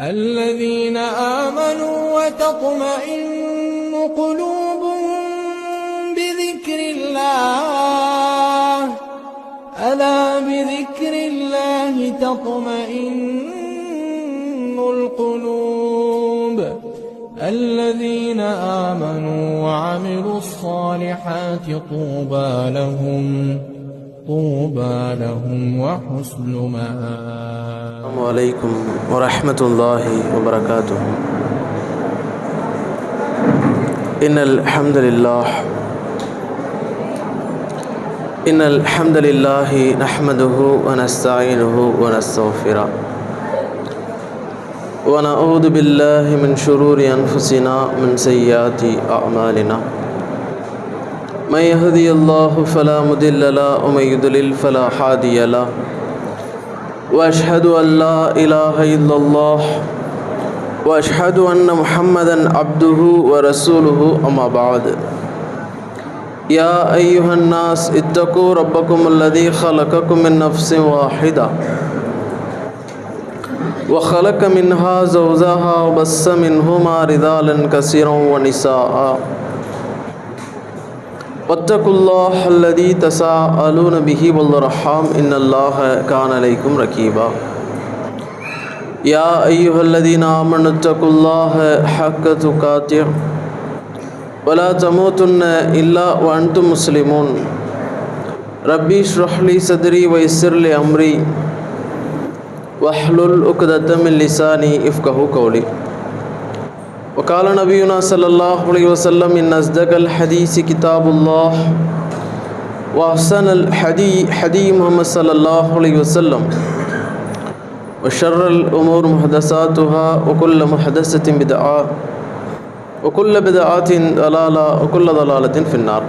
الذين آمنوا وتطمئن قلوبهم بذكر الله. ألا بذكر الله تطمئن القلوب. الذين آمنوا وعملوا الصالحات طوبى لهم. طوبى لهم وحسن مآب السلام عليكم ورحمة الله وبركاته. إن الحمد لله إن الحمد لله نحمده ونستعينه ونستغفره. ونعوذ بالله من شرور أنفسنا من سيئات أعمالنا. من يهدي الله فلا مضل له ومن يضلل فلا هادي له. وأشهد أن لا إله إلا الله وأشهد أن محمدا عبده ورسوله أما بعد. يا أيها الناس اتقوا ربكم الذي خلقكم من نفس واحدة وخلق منها زوجها وبث منهما رجالا كثيرا ونساء. واتقوا الله الذي تساءلون به والرحام إن الله كان عليكم ركيبا. يا أيها الذين آمنوا اتقوا الله حق تقاته. ولا تموتن إلا وأنتم مسلمون. ربي اشرح لي صدري ويسر لي أمري. واحلل عقدة من لساني يفقه قولي. وقال نبينا صلى الله عليه وسلم إن أصدق الحديث كتاب الله وأحسن الحدي حدي محمد صلى الله عليه وسلم وشر الأمور محدثاتها وكل محدثة بدعة وكل بدعة ضلالة وكل ضلالة في النار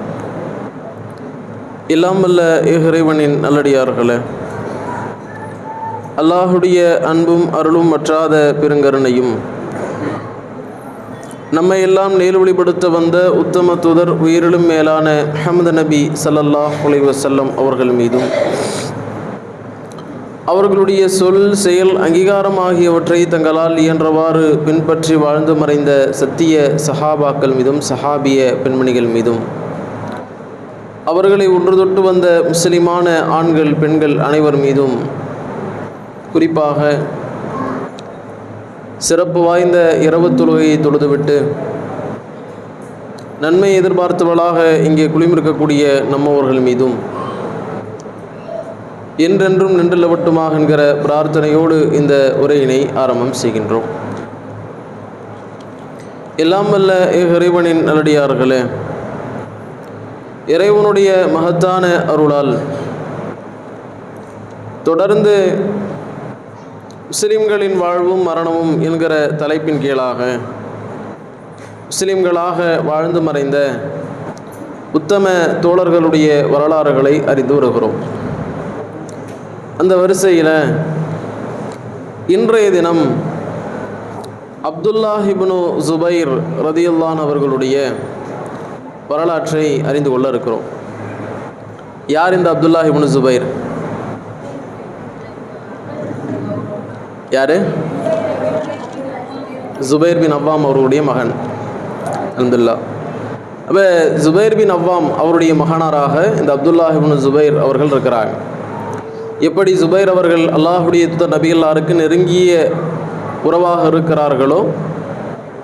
இல்லாமல்ல இறைவனின் நல்லடியார்களே அல்லாஹுடைய அன்பும் அருளும் மற்றாத பெருங்கருணையும் நம்மை எல்லாம் நேர்வழிப்படுத்த வந்த உத்தம தூதர் உயிரிலும் மேலான அஹமது நபி சல்லல்லாஹ் அலைஹி வசல்லம் அவர்கள் மீதும் அவர்களுடைய சொல் செயல் அங்கீகாரம் ஆகியவற்றை தங்களால் இயன்றவாறு பின்பற்றி வாழ்ந்து மறைந்த சத்திய சஹாபாக்கள் மீதும் சஹாபிய பெண்மணிகள் மீதும் அவர்களை ஒன்று தொட்டு வந்த முஸ்லிமான ஆண்கள் பெண்கள் அனைவர் மீதும் குறிப்பாக சிறப்பு வாய்ந்த இரவு தொழுகையை தொழுதுவிட்டு நன்மை எதிர்பார்த்தவளாக இங்கே குளிமிருக்கக்கூடிய நம்மவர்கள் மீதும் என்றென்றும் நின்றுள்ளவட்டுமாக என்கிற பிரார்த்தனையோடு இந்த உரையினை ஆரம்பம் செய்கின்றோம். எல்லாம் வல்ல இறைவனின் நல்லடியார்களே இறைவனுடைய மகத்தான அருளால் தொடர்ந்து முஸ்லிம்களின் வாழ்வும் மரணமும் என்கிற தலைப்பின் கீழாக முஸ்லிம்களாக வாழ்ந்து மறைந்த உத்தம தோழர்களுடைய வரலாறுகளை அறிந்து வருகிறோம். அந்த வரிசையில் இன்றைய தினம் அப்துல்லாஹிபுனு ஜுபைர் ரதியுல்லான் அவர்களுடைய வரலாற்றை அறிந்து கொள்ள இருக்கிறோம். யார் இந்த அப்துல்லாஹிபுனு ஜுபைர்? யார்? ஜுபைர் பின் அவ்வாம் அவர்களுடைய மகன். அல்துல்லா அப்போ ஜுபைர் பின் அவ்வாம் அவருடைய மகனாராக இந்த அப்துல்லாஹிபின் ஜுபைர் அவர்கள் இருக்கிறாங்க. எப்படி ஜுபைர் அவர்கள் அல்லாஹுடைய துத்த நபிகளாருக்கு நெருங்கிய உறவாக இருக்கிறார்களோ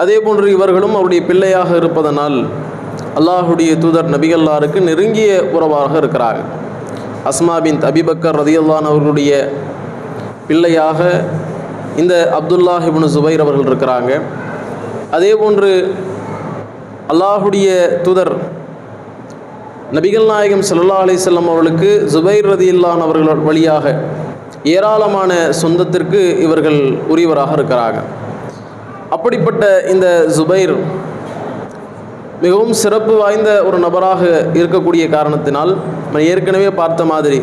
அதே போன்று இவர்களும் அவருடைய பிள்ளையாக இருப்பதனால் அல்லாஹுடைய தூதர் நபிகல்லாருக்கு நெருங்கிய உறவாக இருக்கிறாங்க. அஸ்மா பின் அபிபக்கர் ரதியல்லான் அவர்களுடைய பிள்ளையாக இந்த அப்துல்லா அப்துல்லாஹிபின் ஜுபைர் அவர்கள் இருக்கிறாங்க. அதே போன்று அல்லாஹுடைய தூதர் நபிகள் நாயகம் சல்லா அலிசல்லாம் அவர்களுக்கு ஜுபைர் ரதியில்லான் அவர்கள் வழியாக ஏராளமான சொந்தத்திற்கு இவர்கள் உரியவராக இருக்கிறாங்க. அப்படிப்பட்ட இந்த ஜுபைர் மிகவும் சிறப்பு வாய்ந்த ஒரு நபராக இருக்கக்கூடிய காரணத்தினால் நம்ம ஏற்கனவே பார்த்த மாதிரி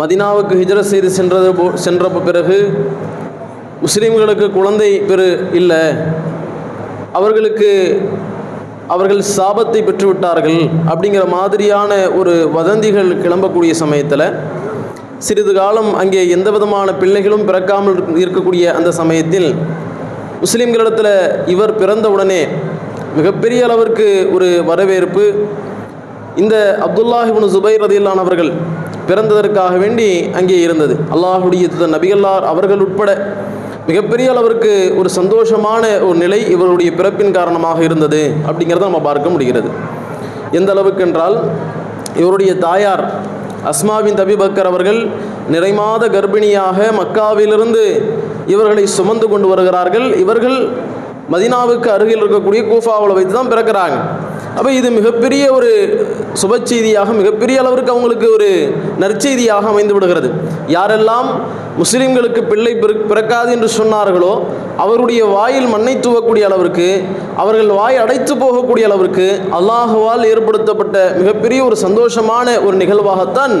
மதினாவுக்கு ஹிஜரத் செய்து சென்றது போ சென்ற பிறகு முஸ்லீம்களுக்கு குழந்தை பெரு இல்லை. அவர்களுக்கு அவர்கள் சாபத்தை பெற்றுவிட்டார்கள் அப்படிங்கிற மாதிரியான ஒரு வதந்திகள் கிளம்பக்கூடிய சமயத்தில் சிறிது காலம் அங்கே எந்த விதமான பிள்ளைகளும் பிறக்காமல் இருக்கக்கூடிய அந்த சமயத்தில் முஸ்லீம்களிடத்தில் இவர் பிறந்தவுடனே மிகப்பெரிய அளவிற்கு ஒரு வரவேற்பு. இந்த அப்துல்லாஹிபின் ஜுபைர் ரதியில்லான் அவர்கள் பிறந்ததற்காக வேண்டி அங்கே இருந்தது. அல்லாஹுடைய நபிகள்லார் அவர்கள் உட்பட மிகப்பெரிய அளவிற்கு ஒரு சந்தோஷமான ஒரு நிலை இவருடைய பிறப்பின் காரணமாக இருந்தது அப்படிங்கிறத நம்ம பார்க்க முடிகிறது. எந்த அளவுக்கு என்றால் இவருடைய தாயார் அஸ்மாவின் தபிபக்கர் அவர்கள் நிறைமாத கர்ப்பிணியாக மக்காவிலிருந்து இவர்களை சுமந்து கொண்டு வருகிறார்கள். இவர்கள் மதினாவுக்கு அருகில் இருக்கக்கூடிய கூஃபாவில் வைத்து தான் பிறக்கிறாங்க. அப்போ இது மிகப்பெரிய ஒரு சுப செய்தியாக மிகப்பெரிய அளவிற்கு அவங்களுக்கு ஒரு நற்செய்தியாக அமைந்து விடுகிறது. யாரெல்லாம் முஸ்லீம்களுக்கு பிள்ளை பிறக்காது என்று சொன்னார்களோ அவருடைய வாயில் மண்ணை தூவக்கூடிய அளவிற்கு அவர்கள் வாய் அடைத்து போகக்கூடிய அளவிற்கு அல்லாஹுவால் ஏற்படுத்தப்பட்ட மிகப்பெரிய ஒரு சந்தோஷமான ஒரு நிகழ்வாகத்தான்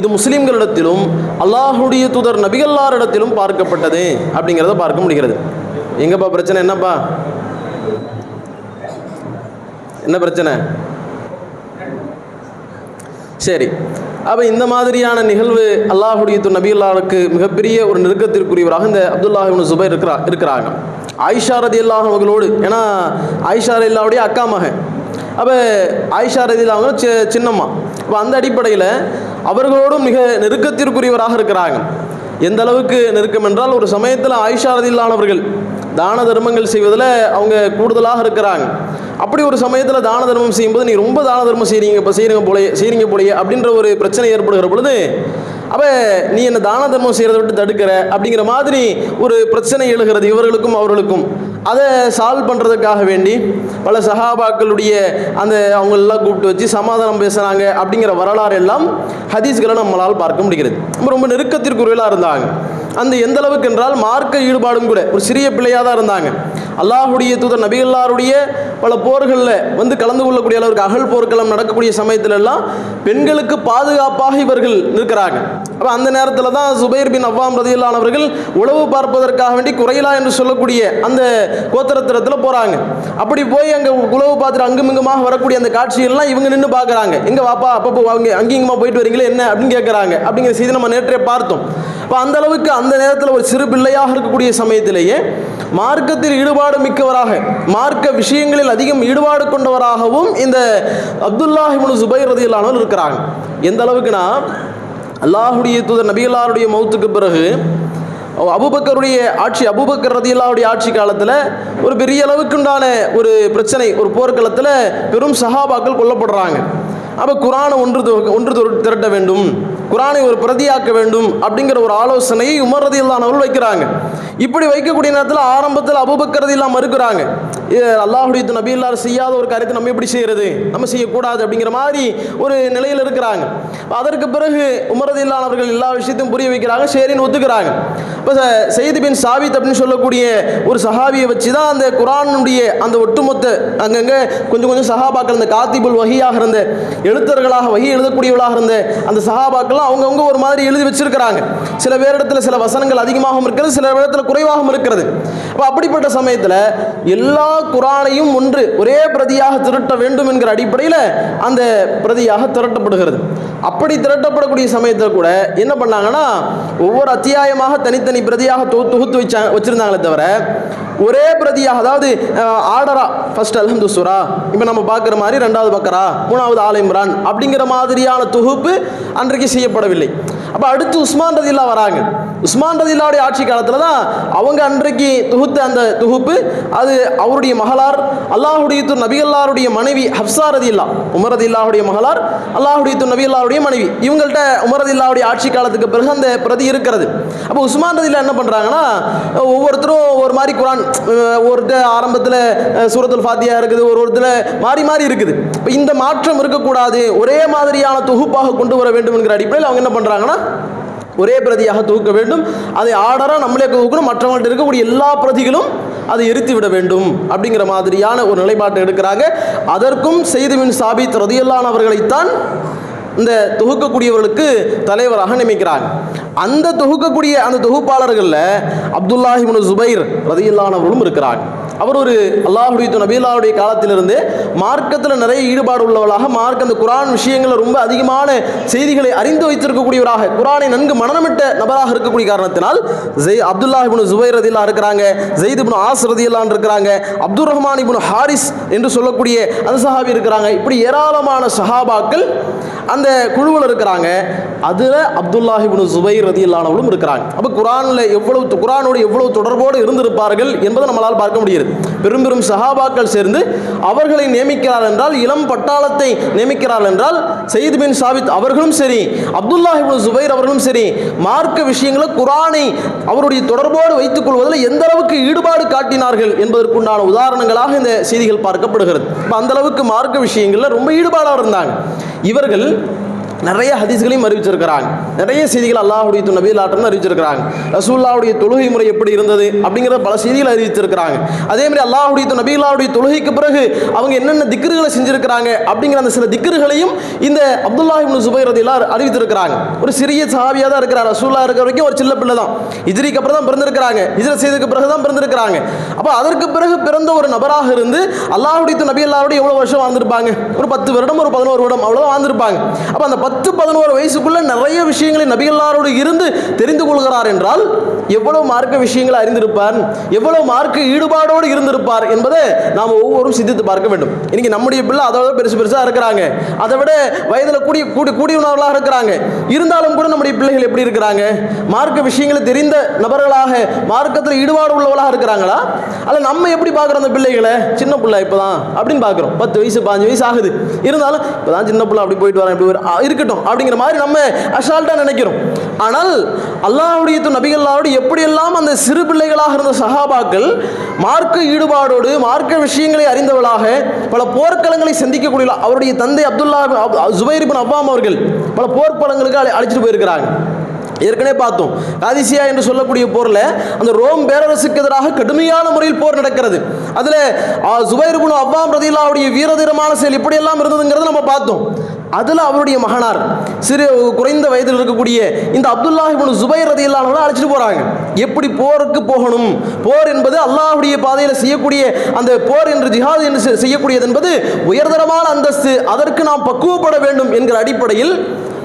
இது முஸ்லீம்களிடத்திலும் அல்லாஹுடைய தூதர் நபிகல்லாரிடத்திலும் பார்க்கப்பட்டது அப்படிங்கிறத பார்க்க முடிகிறது. எங்கப்பா பிரச்சனை என்னப்பா? என்ன பிரச்சனை? சரி. அப்போ இந்த மாதிரியான நிகழ்வு அல்லாஹுடைய து நபியுல்லாவுக்கு மிகப்பெரிய ஒரு நெருக்கத்திற்குரியவராக இந்த அப்துல்லாஹிபின் சுபைர் இருக்கிறா இருக்கிறாங்க. ஆயிஷா ரதி அல்லாஹ் அவங்களோடு ஏன்னா ஆயிஷா ரதி அல்லாவுடைய அக்கா மகன். அப்போ ஆயிஷா ரதி அவங்க சி சின்னம்மா. அப்போ அந்த அடிப்படையில் அவர்களோடும் மிக நெருக்கத்திற்குரியவராக இருக்கிறாங்க. எந்த அளவுக்கு நெருக்கம் என்றால் ஒரு சமயத்தில் ஆயிஷா ரதில்லானவர்கள் தான தர்மங்கள் செய்வதில் அவங்க கூடுதலாக இருக்கிறாங்க. அப்படி ஒரு சமயத்தில் தான தர்மம் செய்யும்போது நீ ரொம்ப தான தர்மம் செய்கிறீங்க இப்போ செய்கிறீங்க போலே செய்கிறீங்க போலயே அப்படின்ற ஒரு பிரச்சனை ஏற்படுகிற பொழுது அப்போ நீ என்ன தான தர்மம் செய்கிறத விட்டு தடுக்கிற அப்படிங்கிற மாதிரி ஒரு பிரச்சனை எழுகிறது இவர்களுக்கும் அவர்களுக்கும். அதை சால்வ் பண்ணுறதுக்காக வேண்டி பல சஹாபாக்களுடைய அந்த அவங்களெல்லாம் கூப்பிட்டு வச்சு சமாதானம் பேசுகிறாங்க அப்படிங்கிற வரலாறு எல்லாம் ஹதீஸ்களை நம்மளால் பார்க்க முடிகிறது. ரொம்ப ரொம்ப நெருக்கத்திற்குரியலாக இருந்தாங்க. அந்த எந்த அளவுக்கு என்றால் மார்க்க ஈடுபாடும் கூட. ஒரு சிறிய பிள்ளையாக தான் இருந்தாங்க. அல்லாஹுடைய தூதர் நபிகல்லாருடைய பல போர்களில் வந்து கலந்து கொள்ளக்கூடிய அளவுக்கு அகல் போர்க்களம் நடக்கக்கூடிய சமயத்துல எல்லாம் பெண்களுக்கு பாதுகாப்பாக இவர்கள் நிற்கிறாங்க. அப்போ அந்த நேரத்தில் தான் சுபைர் பின் அவ்வாம் ரதியில்லானவர்கள் உளவு பார்ப்பதற்காக வேண்டி குறையலா என்று சொல்லக்கூடிய அந்த கோத்திரத்திரத்தில் போகிறாங்க அப்படி போய் அங்கே உளவு பார்த்துட்டு அங்குமிங்குமாக வரக்கூடிய அந்த காட்சிகள்லாம் இவங்க நின்று பார்க்குறாங்க. எங்கே வாப்பா அப்பப்போ அவங்க அங்கிங்கமாக போயிட்டு வரீங்களே என்ன அப்படின்னு கேட்குறாங்க அப்படிங்கிற செய்தி நம்ம நேற்றே பார்த்தோம். அப்போ அந்த அளவுக்கு அந்த நேரத்தில் ஒரு சிறு பிள்ளையாக இருக்கக்கூடிய சமயத்திலேயே மார்க்கத்தில் ஈடுபாடு மிக்கவராக மார்க்க விஷயங்களில் அதிகம் ஈடுபாடு கொண்டவராகவும் இந்த அப்துல்லாஹிமுனு சுபை ரதியில்லானவர் இருக்கிறாங்க. எந்த அளவுக்குனா அல்லாஹுடைய தூதர் நபிகளாருடைய மௌத்துக்கு பிறகு அபுபக்கருடைய ஆட்சி அபுபக்கர் ரதியல்லாவுடைய ஆட்சி காலத்தில் ஒரு பெரிய அளவுக்குண்டான ஒரு பிரச்சனை ஒரு போர்க்களத்தில் பெரும் சஹாபாக்கள் கொல்லப்படுறாங்க. அப்போ குரானை ஒன்று ஒன்று திரட்ட வேண்டும். குரானை ஒரு பிரதியாக்க வேண்டும் அப்படிங்கிற ஒரு ஆலோசனையை உமர் ரதியல்லானவர்கள் வைக்கிறாங்க. இப்படி வைக்கக்கூடிய நேரத்தில் ஆரம்பத்தில் அபுபக்கரதி இல்லாமல் மறுக்கிறாங்க. இது அல்லாஹுடைய இல்லாத செய்யாத ஒரு காரியத்தை நம்ம எப்படி செய்யறது? நம்ம செய்யக்கூடாது அப்படிங்கிற மாதிரி ஒரு நிலையில் இருக்கிறாங்க. அதற்கு பிறகு உமரதில்லானவர்கள் எல்லா விஷயத்தையும் புரிய வைக்கிறாங்க சரின்னு ஒத்துக்கிறாங்க. இப்போ செய்தி பின் சாவித் அப்படின்னு சொல்லக்கூடிய ஒரு சஹாபியை வச்சு தான் அந்த குரானுடைய அந்த ஒட்டுமொத்த அங்கங்கே கொஞ்சம் கொஞ்சம் சஹாபாக்கள் அந்த காத்திபுல் வகையாக இருந்த எழுத்தர்களாக வகி எழுதக்கூடியவளாக இருந்த அந்த சஹாபாக்கள்லாம் அவங்கவுங்க ஒரு மாதிரி எழுதி வச்சிருக்கிறாங்க. சில பேரிடத்துல சில வசனங்கள் அதிகமாகவும் இருக்கிறது சில இடத்துல குறைவாகவும் இருக்கிறது. அப்போ அப்படிப்பட்ட சமயத்தில் எல்லா குரானையும் ஒன்று ஒரே பிரதியாக திரட்ட வேண்டும் என்கிற அடிப்படையில் அந்த பிரதியாக திரட்டப்படுகிறது. அப்படி திரட்டப்படக்கூடிய சமயத்தில் கூட என்ன பண்ணாங்கன்னா ஒவ்வொரு அத்தியாயமாக தனித்தனி பிரதியாக தொ தொகுத்து வச்சா வச்சிருந்தாங்களே தவிர ஒரே பிரதியாக அதாவது ஆர்டரா ஃபர்ஸ்ட் அலஹந்து சுரா இப்போ நம்ம பார்க்குற மாதிரி ரெண்டாவது பக்கரா மூணாவது ஆலயம்ரான் அப்படிங்கிற மாதிரியான தொகுப்பு அன்றைக்கு செய்யப்படவில்லை. அப்போ அடுத்து உஸ்மான் ரதில்லா வராங்க. உஸ்மான் ரதில்லாவுடைய ஆட்சி காலத்தில் தான் அவங்க அன்றைக்கு தொகுத்த அந்த தொகுப்பு அது அவருடைய மகளார் அல்லாஹுடைய து நபிகல்லாருடைய மனைவி ஹப்சா ரதில்லா உமரதில்லாவுடைய மகளார் அல்லாஹுடைய து நபிகல்லாருடைய மனைவி. இவங்கள்ட்ட உமரதில்லாவுடைய ஆட்சி காலத்துக்கு பிறகு அந்த பிரதி இருக்கிறது. அப்போ உஸ்மான் ரதில்லா என்ன பண்ணுறாங்கன்னா ஒவ்வொருத்தரும் ஒரு மாதிரி குரான் ஒருத்தர் ஆரம்பத்தில் சூரத்துல் ஃபாத்தியா இருக்குது ஒரு ஒருத்தர் மாறி மாறி இருக்குது. இப்போ இந்த மாற்றம் இருக்கக்கூடாது ஒரே மாதிரியான தொகுப்பாக கொண்டு வர வேண்டும் என்கிற அடிப்படையில் அவங்க என்ன பண்ணுறாங்கன்னா ஒரே பிரதியாக தொகுக்க வேண்டும். அதை ஆர்டராக நம்மளே தொகுக்கணும் மற்றவங்கள்ட்ட இருக்கக்கூடிய எல்லா பிரதிகளும் அதை எரித்து விட வேண்டும். அப்படிங்கிற மாதிரியான ஒரு நிலைப்பாட்டை எடுக்கிறாங்க. அதற்கும் செய்துவின் சாபித் ரதியல்லானவர்களைத்தான் இந்த தொகுக்கக்கூடியவர்களுக்கு தலைவராக நியமிக்கிறாங்க. அந்த தொகுக்கக்கூடிய அந்த தொகுப்பாளர்களில் அப்துல்லாஹிமுன் ஜுபைர் ரதியல்லானவர்களும் இருக்கிறாங்க. அவர் ஒரு அல்லாஹுடைய நபீலாவுடைய காலத்திலிருந்து மார்க்கத்தில் நிறைய ஈடுபாடு உள்ளவளாக மார்க் அந்த குரான் விஷயங்களில் ரொம்ப அதிகமான செய்திகளை அறிந்து வைத்திருக்கக்கூடியவராக குரானை நன்கு மனநமிட்ட நபராக இருக்கக்கூடிய காரணத்தினால் ஜெய் அப்துல்லா இபுன் ஜுபைர் ரதில்லா இருக்கிறாங்க ஜெயித் இபுன் ஆஸ் ரதியல்லான் இருக்கிறாங்க அப்துல் ரஹ்மான் இபுன் ஹாரிஸ் என்று சொல்லக்கூடிய அந்த சஹாபி இருக்கிறாங்க. இப்படி ஏராளமான சஹாபாக்கள் அந்த குழுவில் இருக்கிறாங்க. அதில் அப்துல்லாஹி இப்னு ஜுபைர் ரதியல்லானவளும் இருக்கிறாங்க. அப்போ குரானில் எவ்வளவு குரானோடு எவ்வளவு தொடர்போடு இருந்திருப்பார்கள் என்பதை நம்மளால் பார்க்க முடியுது பெரும் பெரும் சஹாபாக்கள் சேர்ந்து அவர்களை நியமிக்கிறார் என்றால் இளம் பட்டாளத்தை நியமிக்கிறார் என்றால் சயீத் பின் சாவித் அவர்களும் சரி அப்துல்லாஹி ஜுபைர் அவர்களும் சரி மார்க்க விஷயங்களை குரானை அவருடைய தொடர்போடு வைத்துக் கொள்வதில் எந்த அளவுக்கு ஈடுபாடு காட்டினார்கள் என்பதற்குண்டான உதாரணங்களாக இந்த செய்திகள் பார்க்கப்படுகிறது. இப்போ அந்த அளவுக்கு மார்க்க விஷயங்களில் ரொம்ப ஈடுபாடாக இருந்தாங்க. இவர்கள் நிறைய ஹதீஸ்களையும் அறிவிச்சிருக்கிறாங்க. நிறைய செய்திகள் அல்லாஹுடைய நபி ஆட்டம் அறிவிச்சிருக்கிறாங்க. ரசூல்லாவுடைய தொழுகை முறை எப்படி இருந்தது அப்படிங்கிற பல செய்திகள் அறிவிச்சிருக்கிறாங்க. அதே மாதிரி அல்லாஹுடைய நபிலாவுடைய தொழுகைக்கு பிறகு அவங்க என்னென்ன திக்ருகளை செஞ்சிருக்கிறாங்க அப்படிங்கிற அந்த சில திக்ருகளையும் இந்த அப்துல்லாஹிம் சுபைர் ரதிலாம் அறிவித்திருக்கிறாங்க. ஒரு சிறிய சஹாபியாக தான் இருக்கிறார். ரசூல்லா இருக்கிற வரைக்கும் ஒரு சின்ன பிள்ளை தான். இஜிரிக்கு அப்புறம் தான் பிறந்திருக்கிறாங்க. இஜ்ர செய்ததுக்கு பிறகு தான் பிறந்திருக்கிறாங்க. அப்போ அதற்கு பிறகு பிறந்த ஒரு நபராக இருந்து அல்லாஹுடைய நபி அல்லாவுடைய எவ்வளோ வருஷம் வாழ்ந்திருப்பாங்க? ஒரு பத்து வருடம் ஒரு பதினோரு வருடம் அவ்வளோ வாழ்ந்திருப்பாங்க. அப்போ அந்த பத்து பத்து பதினோரு வயசுக்குள்ள நிறைய விஷயங்களை நபிகள்லாரோடு இருந்து தெரிந்து கொள்கிறார் என்றால் எவ்வளவு மார்க்க விஷயங்களை அறிந்திருப்பார் எவ்வளவு மார்க்க ஈடுபாடோடு இருந்திருப்பார் என்பதை நாம் ஒவ்வொருவரும் சிந்தித்து பார்க்க வேண்டும். இன்னைக்கு நம்முடைய பிள்ளை அதை விட பெருசு பெருசாக இருக்கிறாங்க. அதை விட வயதில் கூடி கூடி கூடியவர்களாக இருக்கிறாங்க. இருந்தாலும் கூட நம்முடைய பிள்ளைகள் எப்படி இருக்கிறாங்க? மார்க்க விஷயங்களை தெரிந்த நபர்களாக மார்க்கத்தில் ஈடுபாடு உள்ளவர்களாக இருக்கிறாங்களா? அல்ல நம்ம எப்படி பார்க்குறோம் அந்த பிள்ளைகளை? சின்ன பிள்ளை இப்போதான் அப்படின்னு பார்க்குறோம். பத்து வயசு பாஞ்சு வயசு ஆகுது. இருந்தாலும் இப்போதான் சின்ன பிள்ளை அப்படி போயிட்டு வரேன் இப்படி வர- இருக்கட்டும் அப்படிங்கிற மாதிரி நம்ம அசால்ட்டாக நினைக்கிறோம். ஆனால் அல்லாஹுடைய நபிகளாவோடு எப்படியெல்லாம் அந்த சிறு பிள்ளைகளாக இருந்த சஹாபாக்கள் மார்க்க ஈடுபாடோடு மார்க்க விஷயங்களை அறிந்தவளாக பல போர்க்களங்களை சந்திக்கக்கூடிய அவருடைய தந்தை அப்துல்லா ஜுபைர் பின் அவ்வாம் அவர்கள் பல போர்க்களங்களுக்கு அழைச்சிட்டு போயிருக்கிறாங்க. ஏற்கனவே பார்த்தோம். காதிசியா என்று சொல்லக்கூடிய போரில் அந்த ரோம் பேரரசுக்கு எதிராக கடுமையான முறையில் போர் நடக்கிறது. அதில் சுபைர் பின் அவ்வாம் ரதில்லாவுடைய வீரதீரமான செயல் இப்படியெல்லாம் இருந்ததுங்கிறத நம்ம பார்த்தோம். அதில் அவருடைய மகனார் சிறு குறைந்த வயதில் இருக்கக்கூடிய இந்த அப்துல்லாஹ் இப்னு ரதி இல்லாதவங்களை அழைச்சிட்டு போகிறாங்க எப்படி போருக்கு போகணும்? போர் என்பது அல்லாஹுடைய பாதையில் செய்யக்கூடிய அந்த போர் என்று ஜிஹாத் என்று செ- செய்யக்கூடியது என்பது உயர்தரமான அந்தஸ்து அதற்கு நாம் பக்குவப்பட வேண்டும் என்கிற அடிப்படையில்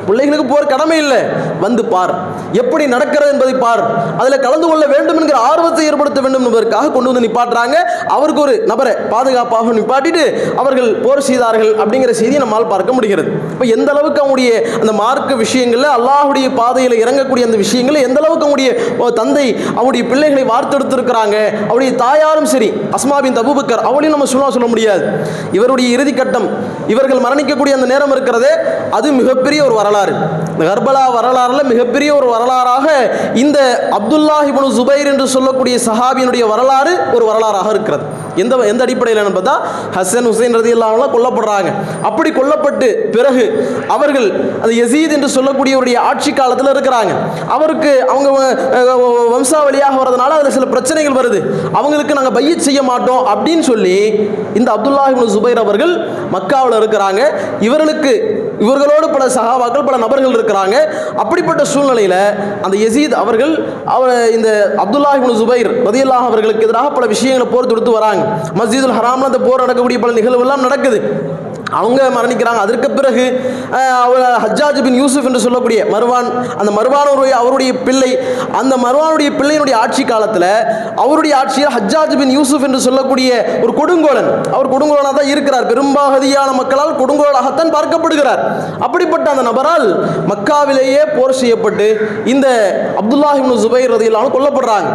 பிள்ளைகளுக்கு போர் கடமை இல்லை. வந்து பார். எப்படி நடக்கிறது என்பதை பார். அதில் கலந்து கொள்ள வேண்டும் என்கிற ஆர்வத்தை ஏற்படுத்த வேண்டும் என்பதற்காக கொண்டு வந்து நிப்பாட்டுறாங்க. அவருக்கு ஒரு நபரை பாதுகாப்பாக நிப்பாட்டிட்டு அவர்கள் போர் செய்தார்கள் அப்படிங்கிற செய்தியை நம்மால் பார்க்க முடிகிறது. இப்போ எந்த அளவுக்கு அவங்களுடைய அந்த மார்க்க விஷயங்களில் அல்லாஹ்வுடைய பாதையில் இறங்கக்கூடிய அந்த விஷயங்களில் எந்த அளவுக்கு அவங்களுடைய ஓ, தந்தை அவருடைய பிள்ளைகளை வார்த்தெடுத்திருக்கிறாங்க. அவருடைய தாயாரும் சரி அஸ்மாபின் தபுபக்கர் அவளையும் நம்ம சொல்ல சொல்ல முடியாது. இவருடைய இறுதி கட்டம் இவர்கள் மரணிக்கக்கூடிய அந்த நேரம் இருக்கிறதே அது மிகப்பெரிய ஒரு வரலாறு. இந்த கர்பலா வரலாறுல மிகப்பெரிய ஒரு வரலாறாக இந்த அப்துல்லாஹிபுன் இப்னு ஜுபைர் என்று சொல்லக்கூடிய சஹாபியினுடைய வரலாறு ஒரு வரலாறாக இருக்கிறது. எந்த எந்த அடிப்படையில் பார்த்தா ஹசன் ஹுசைன் ரதி இல்லாமல் கொல்லப்படுறாங்க. அப்படி கொல்லப்பட்டு பிறகு அவர்கள் அந்த எசீத் என்று சொல்லக்கூடியவருடைய ஆட்சி காலத்தில் இருக்கிறாங்க. அவருக்கு அவங்க வம்சாவளியாக வரதுனால அதில் சில பிரச்சனைகள் வருது. அவங்களுக்கு நாங்கள் பைய செய்ய மாட்டோம் அப்படின்னு சொல்லி இந்த அப்துல்லாஹ் சுபைர் அவர்கள் மக்காவில் இருக்கிறாங்க. இவர்களுக்கு இவர்களோடு பல சகாபாக்கள் பல நபர்கள் இருக்கிறாங்க. அப்படிப்பட்ட சூழ்நிலையில் அந்த எசீத் அவர்கள் அவர் இந்த அப்துல்லாஹ் சுபைர் ஜுபைர் ரதியல்லாஹ் அவர்களுக்கு எதிராக பல விஷயங்களை போர் தொடுத்து வராங்க. மஸ்ஜிதுல் ஹராம்ல அந்த போர் நடக்கக்கூடிய பல நிகழ்வுலாம் நடக்குது. அவங்க மரணிக்கிறாங்க. அதற்கு பிறகு அவர் ஹஜ்ஜாஜ் பின் யூசுப் என்று சொல்லக்கூடிய மருவான் அந்த மருவானுடைய அவருடைய பிள்ளை அந்த மருவானுடைய பிள்ளையினுடைய ஆட்சி காலத்தில் அவருடைய ஆட்சியில் ஹஜ்ஜாஜ் பின் யூசுப் என்று சொல்லக்கூடிய ஒரு கொடுங்கோலன் அவர் கொடுங்கோலனாக தான் இருக்கிறார். பெரும்பாகதியான மக்களால் கொடுங்கோலாகத்தான் பார்க்கப்படுகிறார். அப்படிப்பட்ட அந்த நபரால் மக்காவிலேயே போர் செய்யப்பட்டு இந்த அப்துல்லாஹ் ஜுபைர் ரதியல்லாஹு கொல்லப்படுறாங்க.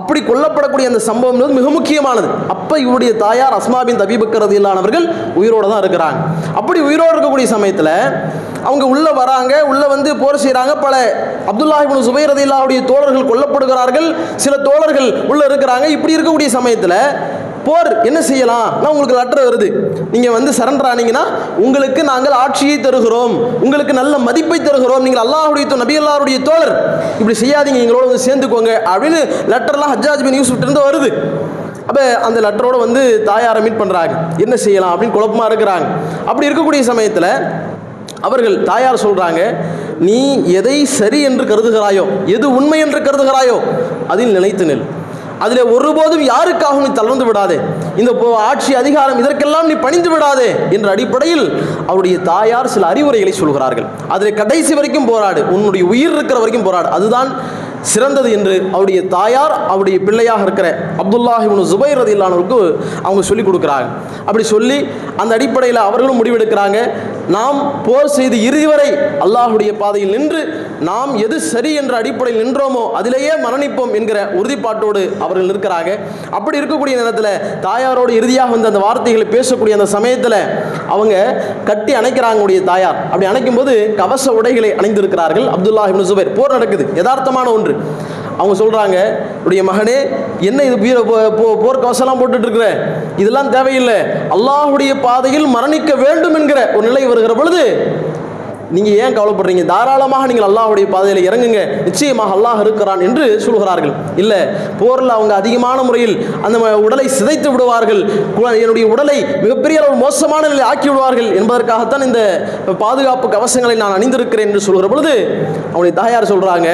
அப்படி கொல்லப்படக்கூடிய அந்த சம்பவம் மிக முக்கியமானது. அப்போ இவருடைய தாயார் அஸ்மாபின் தபீபக்கர் ரதியல்லானவர்கள் உயிரோடு தான் இருக்கிறாங்க. அப்படி உயிரோடு இருக்கக்கூடிய சமயத்தில் அவங்க உள்ளே வராங்க உள்ளே வந்து போர் செய்கிறாங்க பல அப்துல்லாஹிபின் இப்னு ஜுபைர் தோழர்கள் கொல்லப்படுகிறார்கள். சில தோழர்கள் உள்ளே இருக்கிறாங்க. இப்படி இருக்கக்கூடிய சமயத்தில் போர் என்ன செய்யலாம்? நான் உங்களுக்கு லெட்டர் வருது. நீங்கள் வந்து சரண்டர் ஆனீங்கன்னா உங்களுக்கு நாங்கள் ஆட்சியை தருகிறோம். உங்களுக்கு நல்ல மதிப்பை தருகிறோம். நீங்கள் அல்லாஹுடைய தோ- நபி அல்லாருடைய தோழர். இப்படி செய்யாதீங்க. எங்களோட வந்து சேர்ந்துக்கோங்க அப்படின்னு லெட்டர்லாம் ஹஜ்ஜாஜ் பின் யூசுஃப் இருந்து வருது. அப்போ அந்த லெட்டரோடு வந்து தாயாரை மீட் பண்ணுறாங்க என்ன செய்யலாம் அப்படின்னு குழப்பமாக இருக்கிறாங்க. அப்படி இருக்கக்கூடிய சமயத்தில் அவர்கள் தாயார் சொல்கிறாங்க நீ எதை சரி என்று கருதுகிறாயோ எது உண்மை என்று கருதுகிறாயோ அதில் நிலைத்து நில். அதில் ஒருபோதும் யாருக்காகவும் நீ தளர்ந்து விடாதே. இந்த ஆட்சி அதிகாரம் இதற்கெல்லாம் நீ பணிந்து விடாதே என்ற அடிப்படையில் அவருடைய தாயார் சில அறிவுரைகளை சொல்கிறார்கள். அதில் கடைசி வரைக்கும் போராடு. உன்னுடைய உயிர் இருக்கிற வரைக்கும் போராடு. அதுதான் சிறந்தது என்று அவருடைய தாயார் அவருடைய பிள்ளையாக இருக்கிற அப்துல்லாஹிபின் இப்னு ஜுபைர் ரதில்லானவருக்கு அவங்க சொல்லிக் கொடுக்குறாங்க. அப்படி சொல்லி அந்த அடிப்படையில் அவர்களும் முடிவெடுக்கிறாங்க. நாம் போர் செய்து இறுதி வரை அல்லாஹுடைய பாதையில் நின்று நாம் எது சரி என்ற அடிப்படையில் நின்றோமோ அதிலேயே மரணிப்போம் என்கிற உறுதிப்பாட்டோடு அவர்கள் நிற்கிறாங்க. அப்படி இருக்கக்கூடிய நேரத்தில் தாயாரோடு இறுதியாக வந்து அந்த வார்த்தைகளை பேசக்கூடிய அந்த சமயத்தில் அவங்க கட்டி அணைக்கிறாங்க உடைய தாயார். அப்படி அணைக்கும் போது கவச உடைகளை அணிந்திருக்கிறார்கள் அப்துல்லாஹிபின் ஜுபைர். போர் நடக்குது. யதார்த்தமான ஒன்று. அவங்க சொல்கிறாங்க உடைய மகனே என்ன இது வீர போ- போ- போட்டுட்டு இருக்கிற இதெல்லாம் தேவையில்லை. அல்லாஹுடைய பாதையில் மரணிக்க வேண்டும் என்கிற ஒரு நிலை வருகிற பொழுது நீங்கள் ஏன் கவலைப்படுறீங்க? தாராளமாக நீங்கள் அல்லாஹுடைய பாதையில் இறங்குங்க. நிச்சயமாக அல்லாஹ் இருக்கிறான் என்று சொல்கிறார்கள். இல்லை போரில் அவங்க அதிகமான முறையில் அந்த உடலை சிதைத்து விடுவார்கள். என்னுடைய உடலை மிகப்பெரிய ஒரு மோசமான நிலையில் ஆக்கி விடுவார்கள் என்பதற்காகத்தான் இந்த பாதுகாப்பு கவசங்களை நான் அணிந்திருக்கிறேன் என்று சொல்கிற பொழுது அவனுடைய தாயார் சொல்கிறாங்க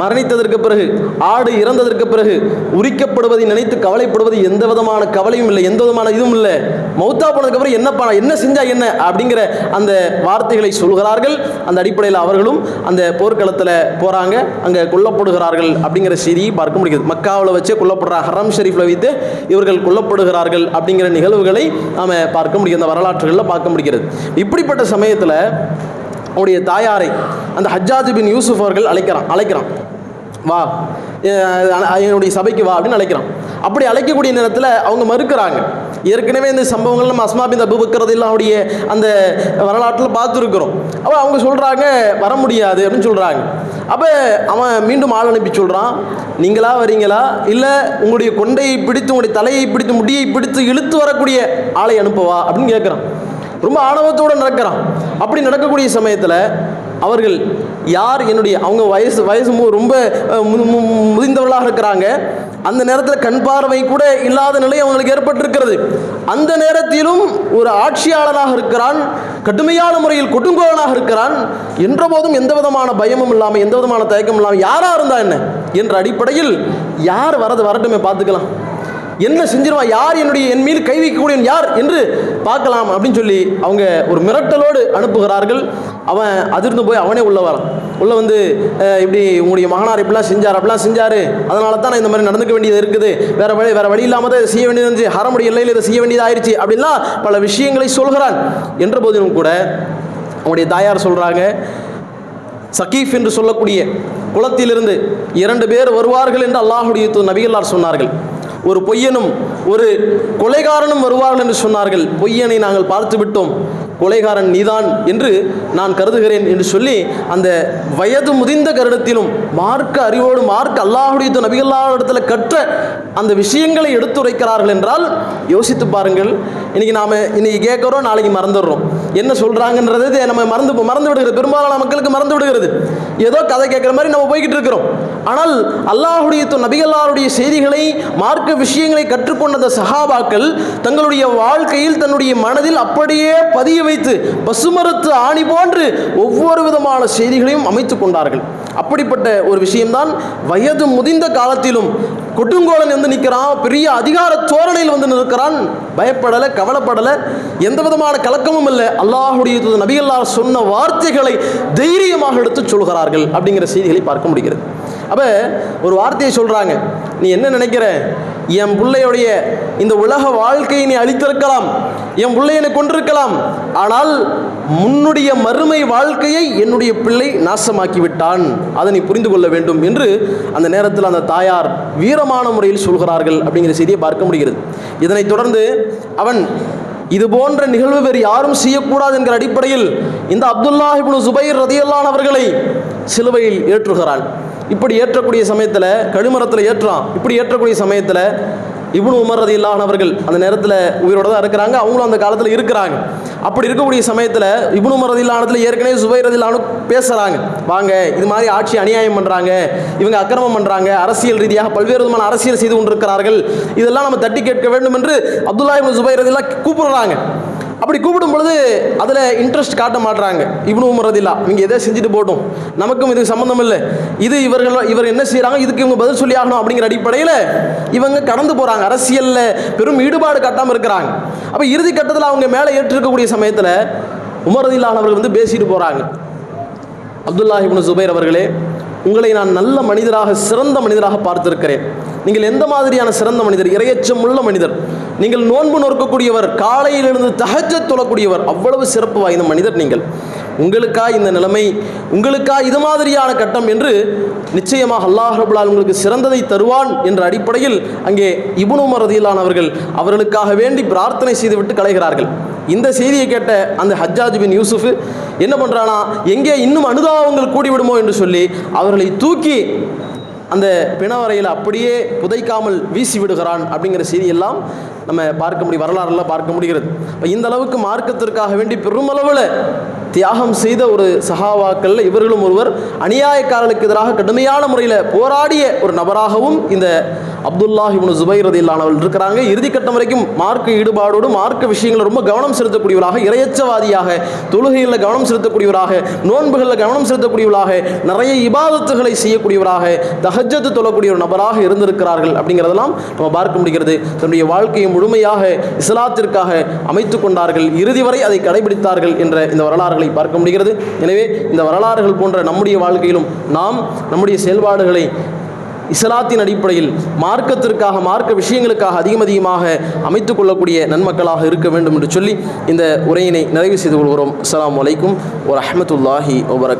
மரணித்ததற்கு பிறகு ஆடு இறந்ததற்கு பிறகு உரிக்கப்படுவதை நினைத்து கவலைப்படுவது எந்த விதமான கவலையும் இல்லை எந்த விதமான இதுவும் இல்லை. மௌத்தா போனதுக்கு அப்புறம் என்ன என்ன செஞ்சா என்ன அப்படிங்கிற அந்த வார்த்தைகளை சொல்கிறார்கள். அந்த அடிப்படையில் அவர்களும் அந்த போர்க்களத்தில் போறாங்க. அங்கே கொல்லப்படுகிறார்கள் அப்படிங்கிற செய்தியை பார்க்க முடியாது மக்காவில் வச்சு கொல்லப்படுற ஹரம் ஷெரீஃபில் வைத்து இவர்கள் கொல்லப்படுகிறார்கள் அப்படிங்கிற நிகழ்வுகளை நாம பார்க்க முடியும் அந்த வரலாற்றுகளில் பார்க்க முடிகிறது. இப்படிப்பட்ட சமயத்தில் அவனுடைய தாயாரை அந்த ஹஜ்ஜாஜ் பின் யூசுஃப் அவர்கள் அழைக்கிறான் அழைக்கிறான். வா. என்னுடைய சபைக்கு வா அப்படின்னு அழைக்கிறான். அப்படி அழைக்கக்கூடிய நேரத்தில் அவங்க மறுக்கிறாங்க. ஏற்கனவே இந்த சம்பவங்கள் நம்ம அஸ்மாபின் அபுபக்கரது அவருடைய அந்த வரலாற்றில் பார்த்துருக்குறோம். அப்போ அவங்க சொல்கிறாங்க வர முடியாது அப்படின்னு சொல்கிறாங்க அப்போ அவன் மீண்டும் ஆள் அனுப்பி சொல்கிறான் நீங்களா வரீங்களா? இல்லை உங்களுடைய கொண்டையை பிடித்து உங்களுடைய தலையை பிடித்து முடியை பிடித்து இழுத்து வரக்கூடிய ஆளை அனுப்பவா? அப்படின்னு கேட்குறான் ரொம்ப ஆணவத்தோடு நடக்கிறான். அப்படி நடக்கக்கூடிய சமயத்தில் அவர்கள் யார் என்னுடைய அவங்க வயசு வயசு ரொம்ப முதிந்தவர்களாக மு- இருக்கிறாங்க. அந்த நேரத்தில் கண் பார்வை கூட இல்லாத நிலை அவங்களுக்கு ஏற்பட்டிருக்கிறது. அந்த நேரத்திலும் ஒரு ஆட்சியாளராக இருக்கிறான் கடுமையான முறையில் கொடுங்கோலனாக இருக்கிறான். என்ற போதும் எந்த விதமான பயமும் இல்லாமல் எந்த விதமான தயக்கமும் இல்லாமல் யாராக இருந்தா என்ன? என்ற அடிப்படையில் யார் வரது வரட்டுமே பார்த்துக்கலாம். என்ன செஞ்சிருவான் யார் என்னுடைய என் மீது கை வைக்கக்கூடியவன் யார் என்று பார்க்கலாம் அப்படின்னு சொல்லி அவங்க ஒரு மிரட்டலோடு அனுப்புகிறார்கள். அவன் அதிர்ந்து போய் அவனே உள்ள வரான். உள்ள வந்து இப்படி உங்களுடைய மகனார் இப்படிலாம் செஞ்சார் அப்படிலாம் செஞ்சார். அதனால தான் நான் இந்த மாதிரி நடந்துக்க வேண்டியது இருக்குது. வேற வழி வேற வழி இல்லாமல் தான் இதை செய்ய வேண்டியது இருந்துச்சு. ஹரமுடைய எல்லையில் இதை செய்ய வேண்டியது ஆயிடுச்சு அப்படின்லாம் பல விஷயங்களை சொல்கிறான். என்ற போதிலும் கூட அவனுடைய தாயார் சொல்கிறாங்க சகீஃப் என்று சொல்லக்கூடிய குளத்திலிருந்து இரண்டு பேர் வருவார்கள் என்று அல்லாஹுடைய தூதர் நபிகளார் சொன்னார்கள். ஒரு பொய்யனும் ஒரு கொலைகாரனும் வருவார்கள் என்று சொன்னார்கள். பொய்யனை நாங்கள் பார்த்து விட்டோம். கொலைகாரன் நீதான் என்று நான் கருதுகிறேன் என்று சொல்லி அந்த வயது முதிர்ந்த கருடத்திலும் மார்க்க அறிவோடு மார்க்க அல்லாஹுடைய தூதர் இடத்துல கற்ற அந்த விஷயங்களை எடுத்துரைக்கிறார்கள் என்றால் யோசித்து பாருங்கள். இன்னைக்கு நாம இன்னைக்கு கேட்குறோம் நாளைக்கு மறந்துடுறோம். என்ன சொல்றாங்கன்றது நம்ம மறந்து மறந்து விடுகிறது. பெரும்பாலான மக்களுக்கு மறந்து விடுகிறது. ஏதோ கதை கேட்குற மாதிரி நம்ம போய்கிட்டு இருக்கிறோம். ஆனால் அல்லாஹுடைய து- நபிகளாருடைய செய்திகளை மார்க்க விஷயங்களை கற்றுக்கொண்ட அந்த சஹாபாக்கள் தங்களுடைய வாழ்க்கையில் தன்னுடைய மனதில் அப்படியே பதிய வைத்து பசுமரத்து ஆணி போன்று ஒவ்வொரு விதமான செய்திகளையும் அமைத்துக் கொண்டார்கள். அப்படிப்பட்ட ஒரு விஷயம்தான் வயது முதிர்ந்த காலத்திலும் கொடுங்கோலன் வந்து நிற்கிறான் பெரிய அதிகார தோரணையில் வந்து நிற்கிறான். பயப்படலை கவலைப்படலை எந்த விதமான கலக்கமும் இல்லை. அல்லாஹுடைய நபிகள்லார் சொன்ன வார்த்தைகளை தைரியமாக எடுத்து சொல்கிறார்கள் அப்படிங்கிற செய்திகளை பார்க்க முடிகிறது. அப்போ ஒரு வார்த்தையை சொல்கிறாங்க நீ என்ன நினைக்கிற? என் பிள்ளையுடைய இந்த உலக வாழ்க்கையை நீ அழித்திருக்கலாம். என் பிள்ளையனை கொண்டிருக்கலாம் ஆனால் முன்னுடைய மறுமை வாழ்க்கையை என்னுடைய பிள்ளை நாசமாக்கி விட்டான் அதை நீ புரிந்து கொள்ள வேண்டும் என்று அந்த நேரத்தில் அந்த தாயார் வீரமான முறையில் சொல்கிறார்கள் அப்படிங்கிற செய்தியை பார்க்க முடிகிறது. இதனைத் தொடர்ந்து அவன் இது போன்ற நிகழ்வு வேறு யாரும் செய்யக்கூடாது என்கிற அடிப்படையில் இந்த அப்துல்லாஹ் இப்னு சுபைர் ரதியல்லான் அவர்களை சிலுவையில் ஏற்றுகிறான். இப்படி ஏற்றக்கூடிய சமயத்தில் கழுமரத்தில் ஏற்றான் இப்படி ஏற்றக்கூடிய சமயத்தில் இப்னு உமர் ரதியல்லான் அந்த நேரத்தில் உயிரோட தான் இருக்கிறாங்க. அவங்களும் அந்த காலத்தில் இருக்கிறாங்க. அப்படி இருக்கக்கூடிய சமயத்தில் இப்னு உமர் ரதியல்லானத்தில் ஏற்கனவே ரதி இல்லானம் பேசுகிறாங்க வாங்க இது மாதிரி ஆட்சி அநியாயம் பண்ணுறாங்க இவங்க அக்கிரமம் பண்ணுறாங்க அரசியல் ரீதியாக பல்வேறு விதமான அரசியல் செய்து கொண்டிருக்கிறார்கள். இதெல்லாம் நம்ம தட்டி கேட்க வேண்டும் என்று அப்துல்லா இப்னு சுபைர் ரதியல்லா கூப்பிடுறாங்க. அப்படி கூப்பிடும் பொழுது அதில் இன்ட்ரெஸ்ட் காட்ட மாட்டுறாங்க இவனு உமரதில்லா. நீங்கள் இவங்க எதை செஞ்சுட்டு போட்டும். நமக்கும் இதுக்கு சம்மந்தம் இல்லை இது இவர்கள் இவர் என்ன செய்கிறாங்க இதுக்கு இவங்க பதில் சொல்லி ஆகணும் அப்படிங்கிற அடிப்படையில் இவங்க கடந்து போகிறாங்க அரசியலில் பெரும் ஈடுபாடு காட்டாமல் இருக்கிறாங்க. அப்போ இறுதி கட்டத்தில் அவங்க மேலே ஏற்றிருக்கக்கூடிய சமயத்தில் உமர் வந்து பேசிட்டு போகிறாங்க அப்துல்லாஹி சுபைர் அவர்களே உங்களை நான் நல்ல மனிதராக சிறந்த மனிதராக பார்த்திருக்கிறேன். நீங்கள் எந்த மாதிரியான சிறந்த மனிதர்? இரையச்சம் உள்ள மனிதர். நீங்கள் நோன்பு நோக்கக்கூடியவர் காலையிலிருந்து தகச்ச தொழக்கூடியவர். அவ்வளவு சிறப்பு வாய்ந்த மனிதர் நீங்கள். உங்களுக்கா இந்த நிலைமை உங்களுக்கா இது மாதிரியான கட்டம் என்று நிச்சயமாக அல்லாஹ் ரபுல்லால் உங்களுக்கு சிறந்ததை தருவான் என்ற அடிப்படையில் அங்கே இபுனு மரதியிலானவர்கள் அவர்களுக்காக வேண்டி பிரார்த்தனை செய்துவிட்டு கலைகிறார்கள். இந்த செய்தியை கேட்ட அந்த ஹஜ்ஜாஜ் பின் யூசுஃப் என்ன பண்ணுறானா எங்கே இன்னும் அனுதாபங்கள் கூடிவிடுமோ என்று சொல்லி அவர்களை தூக்கி அந்த பிணவரையில் அப்படியே புதைக்காமல் வீசி விடுகிறான் அப்படிங்கிற செய்தியெல்லாம் நம்ம பார்க்க முடியும் வரலாறுலாம் பார்க்க முடிகிறது. இப்போ இந்த அளவுக்கு மார்க்கத்திற்காக வேண்டி பெருமளவில் தியாகம் செய்த ஒரு சஹாவாக்கள் இவர்களும் ஒருவர் அநியாயக்காரர்களுக்கு எதிராக கடுமையான முறையில் போராடிய ஒரு நபராகவும் இந்த அப்துல்லாஹி இப்னு ஜுபைர் ரதில்லானவர்கள் இருக்கிறாங்க. இறுதிக்கட்டம் வரைக்கும் மார்க்க ஈடுபாடோடு மார்க்க விஷயங்களை ரொம்ப கவனம் செலுத்தக்கூடியவராக இரையச்சவாதியாக தொழுகைகளில் கவனம் செலுத்தக்கூடியவராக நோன்புகளில் கவனம் செலுத்தக்கூடியவராக நிறைய இபாதத்துகளை செய்யக்கூடியவராக தஹஜத்து தொழக்கூடிய ஒரு நபராக இருந்திருக்கிறார்கள் அப்படிங்கிறதெல்லாம் நம்ம பார்க்க முடிகிறது. தன்னுடைய வாழ்க்கையை முழுமையாக இஸ்லாத்திற்காக அமைத்து கொண்டார்கள். இறுதி வரை அதை கடைபிடித்தார்கள் என்ற இந்த வரலாறுகள் பார்க்க முடிகிறது. எனவே இந்த வரலாறுகள் போன்ற நம்முடைய வாழ்க்கையிலும் நாம் நம்முடைய செயல்பாடுகளை இஸ்லாத்தின் அடிப்படையில் மார்க்கத்திற்காக மார்க்க விஷயங்களுக்காக அதிகம் அதிகமாக அமைத்துக் கொள்ளக்கூடிய நன்மக்களாக இருக்க வேண்டும் என்று சொல்லி இந்த உரையினை நிறைவு செய்து கொள்கிறோம். அஸ்லாம் வலைக்கும் ஒரு அஹமத்துல்லாஹி ஒபரக்